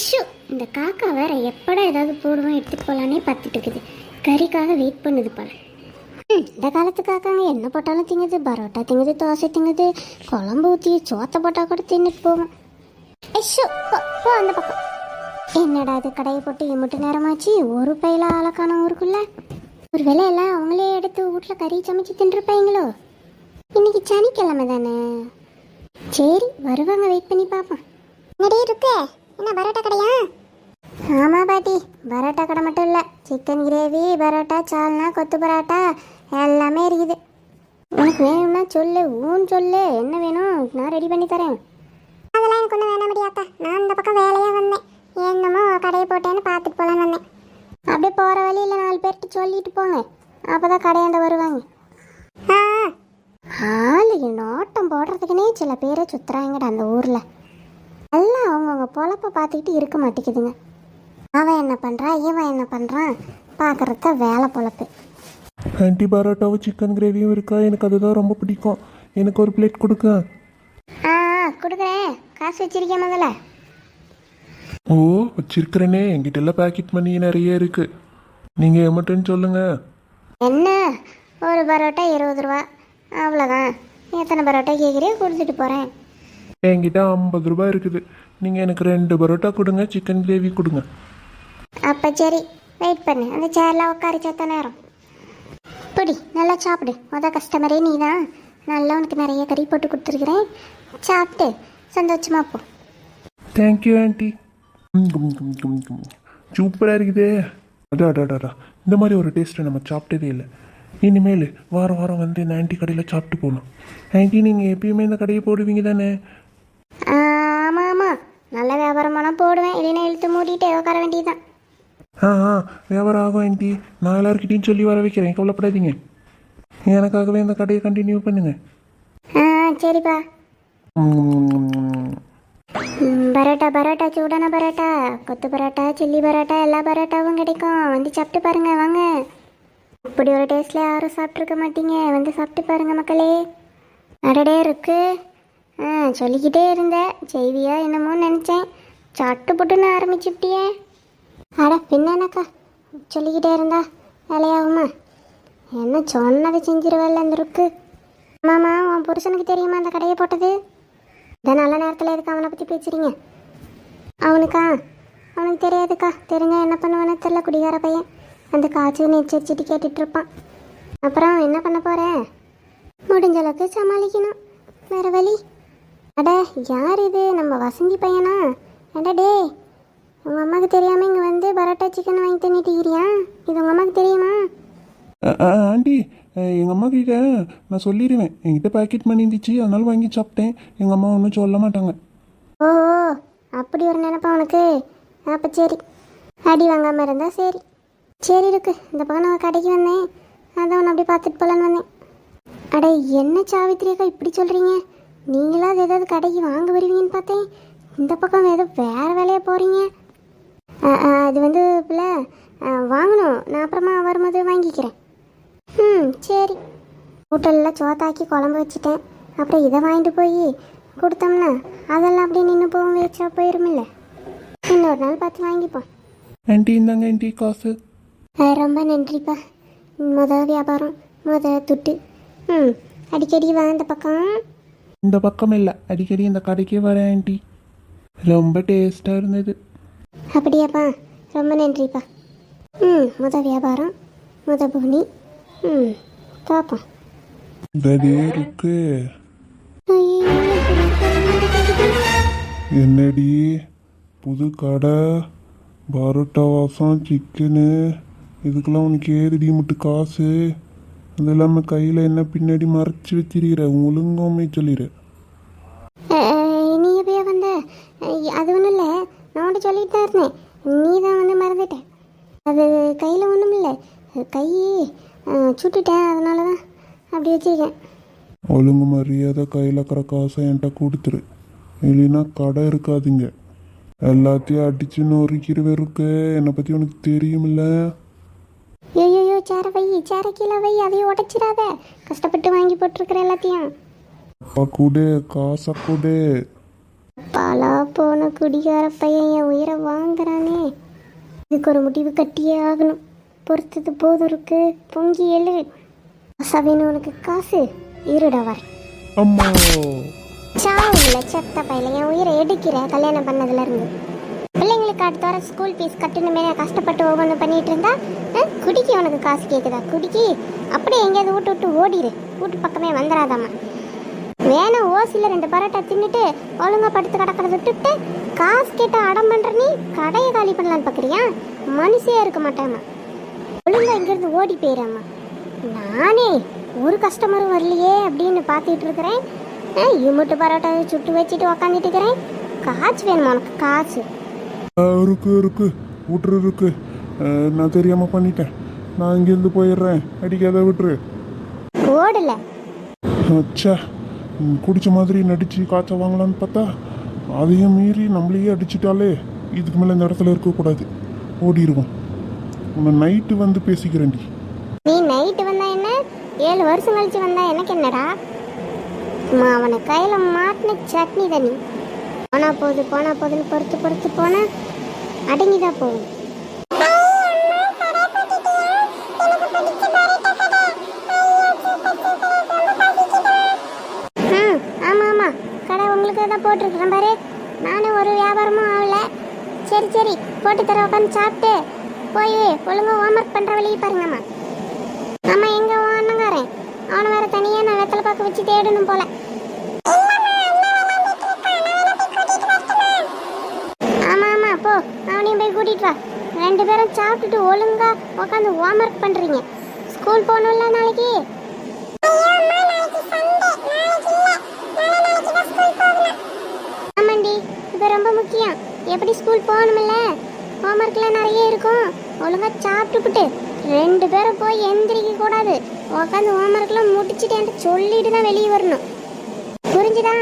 ஐஷு இந்த காக்கா வேற எப்படா ஏதாவது போடுவோம் எடுத்துட்டு போகலான்னே பார்த்துட்டு இருக்குது. கறிக்காக வெயிட் பண்ணுது போல இந்த காலத்து காக்காங்க என்ன போட்டாலும் திங்குது பரோட்டா திங்குது தோசை திங்குது குழம்பு ஊற்றி சோத்தை போட்டால் கூட தின்னுட்டு போவோம் ஐஷு போ அந்த பக்கம். என்னடா அது கடையை போட்டு எம்பிட்டு நேரமாச்சு ஒரு பையில ஆளக்கான ஊருக்குள்ள. ஒரு எல்லாம் அவங்களே எடுத்து வீட்டில் கறி சமைச்சு தின்றுப்பாங்களோ இன்னைக்கு சனிக்கிழமை தானே. சரி வருவாங்க வெயிட் பண்ணி பார்ப்போம். என்னடி இருக்கு? என்ன பரோட்டா கடையா? ஆமாம் பாட்டி. பரோட்டா கடை மட்டும் இல்லை. சிக்கன் கிரேவி பரோட்டா சால்னா கொத்து பரோட்டா எல்லாமே இருக்குது. உனக்கு வேணும்னா சொல்லு ஊன் சொல்லு. என்ன வேணும்? நான் ரெடி பண்ணி தரேன். அதெல்லாம் எனக்கு ஒன்றும் வேணாம் முடியாப்பா நான் இந்த பக்கம் வேலையாக வந்தேன். என்னமோ கடையை போட்டேன்னு பார்த்துட்டு போகலான்னு வந்தேன். அப்படியே போகிற வழியில் நாலு பேர்கிட்ட சொல்லிட்டு போங்க. அப்போ தான் கடையாண்ட வருவாங்க. ஆ. ஆளுங்க நோட்டம் போடுறதுக்குனே சில பேரை சுற்றுறாங்கடா அந்த ஊரில். எல்லாம் அவங்கவுங்க பொழப்ப பார்த்துக்கிட்டு இருக்க மாட்டேங்குதுங்க. அவன் என்ன பண்ணுறான் இவன் என்ன பண்ணுறான் பார்க்குறத வேலை பொழப்பு. ஆன்டி பரோட்டாவும் சிக்கன் கிரேவியும் இருக்கா? எனக்கு அதுதான் ரொம்ப பிடிக்கும். எனக்கு ஒரு பிளேட் கொடுக்க. ஆ கொடுக்குறேன். காசு வச்சிருக்கேன் முதல்ல? ஓ வச்சிருக்கிறேனே. என்கிட்ட எல்லாம் பேக்கெட் மணி நிறைய இருக்கு. நீங்கள் எமட்டுன்னு சொல்லுங்க. என்ன? ஒரு பரோட்டா இருபது ரூபா. அவ்வளோதான் எத்தனை பரோட்டா கேட்குறியோ கொடுத்துட்டு போகிறேன் என்கிட்ட ஐம்பது ரூபாய் இருக்குது. நீங்கள் எனக்கு ரெண்டு பரோட்டா கொடுங்க சிக்கன் கிரேவி கொடுங்க. அப்போ சரி வெயிட் பண்ணு. அந்த சேரில் உட்காரி நேரம் பிடி நல்லா சாப்பிடு. மொதல் கஸ்டமரே நீ தான் நல்லா உனக்கு நிறைய கறி போட்டு கொடுத்துருக்குறேன். சாப்பிட்டு சந்தோஷமா போ. தேங்க்யூ ஆன்ட்டி சூப்பராக இருக்குதே. அடா அடா அடா, அடா. இந்த மாதிரி ஒரு டேஸ்ட்டை நம்ம சாப்பிட்டதே இல்லை. இனிமேல் வாரம் வாரம் வந்து இந்த ஆன்ட்டி கடையில் சாப்பிட்டு போகணும். ஆன்ட்டி நீங்கள் எப்பயுமே இந்த கடையை போடுவீங்க தானே? ஆமாம் ஆமாம் நல்ல வியாபாரம் பண்ணால் போடுவேன். இல்லைன்னா இழுத்து மூடிட்டு உட்கார வேண்டியதுதான். ஆ ஆ. வியாபாரம் ஆகும் ஆன்ட்டி நான் எல்லாருக்கிட்டையும் சொல்லி வர வைக்கிறேன். கவலைப்படாதீங்க. எனக்காகவே இந்த கடையை கண்டினியூ பண்ணுங்க. ஆ சரிப்பா. பரோட்டா பரோட்டா சூடான பரோட்டா கொத்து பரோட்டா சில்லி பரோட்டா எல்லா பரோட்டாவும் கிடைக்கும். வந்து சாப்பிட்டு பாருங்க வாங்க. இப்படி ஒரு டேஸ்ட்ல யாரும் சாப்பிட்ருக்க மாட்டீங்க. வந்து சாப்பிட்டு பாருங்க மக்களே. அடடே இருக்கு. ஆ சொல்லிக்கிட்டே இருந்தேன் செய்வியா என்னமோ நினச்சேன். சட்டு புட்டுன்னு ஆரம்பிச்சுட்டியே. அட பின்னக்கா சொல்லிக்கிட்டே இருந்தா வேலையாகுமா? என்ன சொன்னதை செஞ்சிருவல்ல அந்த ருக்கு. மாமா உன் புருஷனுக்கு தெரியுமா அந்த கடையை போட்டது? இதை நல்ல நேரத்தில் எதுக்கு அவனை பற்றி பேசுறீங்க? அவனுக்கா? அவனுக்கு தெரியாதுக்கா. தெரிஞ்சா என்ன பண்ணுவானே தெரில குடிகார பையன். அந்த காய்ச்சல் எச்சரிச்சுட்டு கேட்டுட்டு இருப்பான் அப்புறம் என்ன பண்ண போகிறேன் முடிஞ்ச அளவுக்கு சமாளிக்கணும். வேறு வழி? அட யார் இது? நம்ம வசந்தி பையனா? அட டே உங்கள் அம்மாவுக்கு தெரியாமல் இங்கே வந்து பரோட்டா சிக்கன் வாங்கி தண்ணிட்டுக்கிறியா இது உங்கள் அம்மாவுக்கு தெரியுமா? ஆண்டி எங்கள் அம்மா கிட்ட நான் சொல்லிடுவேன் என்கிட்ட பேக்கெட் மணி இருந்துச்சு அதனால வாங்கி சாப்பிட்டேன். எங்கள் அம்மா ஒன்றும் சொல்ல மாட்டாங்க. ஓ அப்படி ஒரு நினைப்பா உனக்கு? அப்போ சரி. அடி வாங்காமல் இருந்தா சரி. சரி இருக்கு. இந்த பக்கம் நான் கடைக்கு வந்தேன். அதான் உன்னை அப்படி பார்த்துட்டு போகலான்னு வந்தேன். அட என்ன சாவித்திரியாக்கா இப்படி சொல்கிறீங்க நீங்களாவது ஏதாவது கடைக்கு வாங்க வருவீங்கன்னு பார்த்தேன். இந்த பக்கம் ஏதோ வேறு வேலையாக போகிறீங்க அது வந்து பிள்ளை வாங்கணும். நான் அப்புறமா வரும்போது வாங்கிக்கிறேன். ம் சரி. ஹோட்டலில் சோத்தாக்கி குழம்பு வச்சுட்டேன். அப்புறம் இதை வாங்கிட்டு போய் கொடுத்தோம்னா அதெல்லாம் அப்படியே நின்று போகும் வேஸ்டாக போயிருமில்ல. இன்னொரு நாள் பார்த்து வாங்கிப்போம். ஆண்டி இந்தாங்க ஆண்டி காசு. ரொம்ப நன்றிப்பா. முத வியாபாரம் முத துட்டு. ம் அடிக்கடி வா அந்த பக்கம். இந்த பக்கம் இல்லை. அடிக்கடி இந்த கடைக்கே வரேன் ஆண்டி. ரொம்ப டேஸ்ட்டாக இருந்தது. அப்படியாப்பா. ரொம்ப நன்றிப்பா. ம் முத வியாபாரம் முத பூனி. ம் பார்ப்போம் இருக்கு? என்னடி? புது கடை பரோட்டா வாசம் சிக்கனு இதுக்கெல்லாம் உனக்கு ஏறுடி மட்டும் காசு? அது இல்லாமல் கையில் என்ன பின்னாடி மறைச்சி வச்சிருக்கிற? ஒழுங்காமே சொல்லிடு அஹ், நீ எப்படியா வந்த? அது ஒன்றும் இல்லை. நான் சொல்லிட்டு தான் இருந்தேன். நீ தான் வந்து மறந்துட்டேன் அது கையில் ஒன்றும் இல்லை. கை சுட்டுட்டேன். அதனால தான் அப்படி வச்சிருக்கேன். ஒழுங்கு மரியாதை கையில் இருக்கிற காசை என்கிட்ட கொடுத்துரு. இல்லைன்னா கடை இருக்காதுங்க. எல்லாத்தையும் அடிச்சு நொறுக்கிற இருக்கு. என்னை பற்றி உனக்கு தெரியுமில்ல? ஐயோ சேர வை. சேர கீழே வை. அதையும் உடைச்சிடாத. கஷ்டப்பட்டு வாங்கி போட்டிருக்கிற எல்லாத்தையும். அப்பா கொடு காசை கொடு பாலா போன குடிகார பையன் என் உயிரை வாங்குறானே. இதுக்கு ஒரு முடிவு கட்டியே ஆகணும். பொறுத்தது போதும் இருக்கு பொங்கி எழு. சவின்னு உனக்கு காசு. இருடா வர அம்மா. சாவுல செத்த பையில என் உயிரை எடுக்கிற கல்யாணம் பண்ணதுல இருந்து பிள்ளைங்களுக்கு அடுத்த வாரம் ஸ்கூல் ஃபீஸ் கட்டணுமே. கஷ்டப்பட்டு ஒவ்வொன்று பண்ணிட்டு இருந்தா குடிக்கு உனக்கு காசு கேட்குதா குடிக்கி. அப்படியே எங்கேயாவது வீட்டு விட்டு ஓடிடு வீட்டு பக்கமே வந்துடாதாம்மா வேணும் ஓசியில் ரெண்டு பரோட்டா தின்னுட்டு ஒழுங்கா படுத்து கிடக்கிறத விட்டுட்டு காசு கேட்டு அடம் பண்ற நீ கடையை காலி பண்ணலான்னு பார்க்குறியா மனுஷியா இருக்க மாட்டாமா. ஒழுங்கா இங்கிருந்து ஓடி போயிடாமா நானே ஒரு கஸ்டமரும் வரலையே அப்படின்னு பார்த்துட்டு இருக்கிறேன். அஹ், இமுட்டு பரோட்டா சுட்டு வச்சுட்டு உக்காந்துட்டு இருக்கிறேன். காசு வேணுமா உனக்கு? காசு. இருக்கு இருக்கு. விட்டுரு இருக்கு. நான் தெரியாம பண்ணிட்டேன். நான் இங்கேருந்து போயிடுறேன். அடிக்காத விட்டுரு. ஓடல அச்சா. குடிச்ச மாதிரி நடித்து காய்ச்ச வாங்கலான்னு பார்த்தா அதையும் மீறி நம்மளையே அடிச்சிட்டாலே இதுக்கு மேலே இந்த இடத்துல இருக்கக்கூடாது ஓடிடுவோம் உன்னை நைட்டு வந்து பேசிக்கிறேன்டி நீ நைட்டு வந்தா என்ன? ஏழு வருஷம் கழிச்சு வந்தா எனக்கு என்னடா? அவனை கையில மாட்டின சட்னி தண்ணி. போனா போகுது போனா போகுதுன்னு பொறுத்து பொறுத்து போனா அடங்கிதான் போகும் ம் ஆமா ஆமா கடை உங்களுக்கு தான் போட்டிருக்கிறேன் பாரு. நானும் ஒரு வியாபாரமும் ஆகல. சரி சரி போட்டு தர உட்காந்து சாப்பிட்டு. போய் ஒழுங்கா ஹோம்ஒர்க் பண்ணுற வழியை பாருங்கம்மா ஆமா எங்கே உன் அண்ணங்காரன்? அவனை வேறு தனியாக நான் வெத்தலை பார்க்க வச்சு தேடணும் போல. ஆமாம் ஆமா போ. அவனையும் போய் கூட்டிகிட்டு வா. ரெண்டு பேரும் சாப்பிட்டுட்டு ஒழுங்கா உட்காந்து ஹோம்ஒர்க் பண்ணுறீங்க ஸ்கூல் போகணும்ல நாளைக்கு ஆமாண்டி இது ரொம்ப முக்கியம் எப்படி ஸ்கூல் போகணுமில்ல. ஹோம்ஒர்க்லாம் நிறைய இருக்கும். ஒழுங்கா சாப்பிட்டுப்புட்டு ரெண்டு பேரும் போய் எந்திரிக்க கூடாது. உட்காந்து ஹோம்ஒர்க்லாம் முடிச்சுட்டு என்கிட்ட சொல்லிட்டு தான் வெளியே வரணும். புரிஞ்சுதா?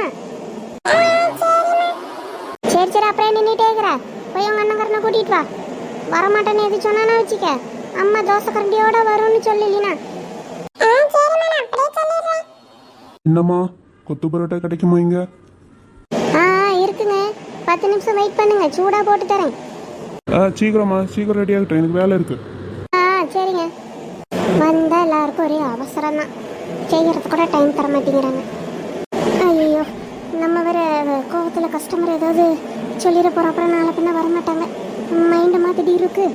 சரி சரி அப்புறம் நின்றுட்டே இருக்கிற? போய் உங்க அண்ணன் கூட்டிட்டு வா. வரமாட்டேன்னு எது சொன்னானா வச்சுக்க. அம்மா தோசை கரண்டியோட வரும்னு சொல்லலினா. என்னம்மா? கொத்து பரோட்டா கிடைக்குமா இங்க? ஆ இருக்குங்க. பத்து நிமிஷம் வெயிட் பண்ணுங்க. சூடா போட்டு தரேன். ஆ சீக்கிரமா சீக்கிரம் ரெடி ஆகட்டும். எனக்கு வேலை இருக்கு. ஆ சரிங்க. வந்தா எல்லாருக்கும் ஒரே அவசரம் தான் செய்யறதுக்கு கூட டைம் தர மாட்டேங்கிறாங்க. ஐயோ நம்ம வேற கோவத்தில் கஸ்டமர் ஏதாவது சொல்லிட போகிறோம் அப்புறம் நாளை பின்ன வரமாட்டாங்க. மைண்டு மாத்திட்டு இருக்கு.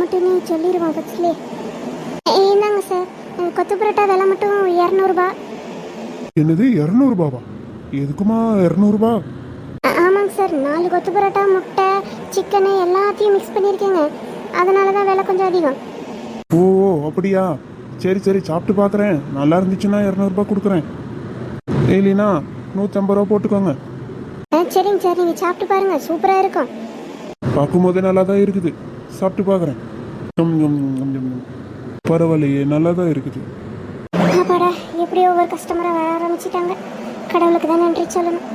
மட்டும் நீ சொல்லிடுவோம் ஃபஸ்ட்லே இந்தாங்க சார் கொத்து பரோட்டா விலை மட்டும் இரநூறுபா. என்னது இரநூறுபாவா? எதுக்குமா இரநூறுபா? சார் நாலு கொத்து பரோட்டா முட்டை சிக்கனு எல்லாத்தையும் மிக்ஸ் பண்ணியிருக்கேங்க. அதனால தான் விலை கொஞ்சம் அதிகம். ஓ அப்படியா? சரி சரி சாப்பிட்டு பார்க்குறேன் நல்லா இருந்துச்சுன்னா இரநூறுபா கொடுக்குறேன். இல்லைனா நூற்றம்பது ரூபா போட்டுக்கோங்க. ஆ சரிங்க சார் நீங்கள் சாப்பிட்டு பாருங்க சூப்பராக இருக்கும். பார்க்கும்போதே நல்லா தான் இருக்குது. சாப்பிட்டு பார்க்குறேன் பரவாயில்லையே நல்லா தான் இருக்குது. அப்பாடா எப்படியோ ஒவ்வொரு கஸ்டமரை வர ஆரம்பிச்சிட்டாங்க. கடவுளுக்கு தான் நன்றி சொல்லணும்.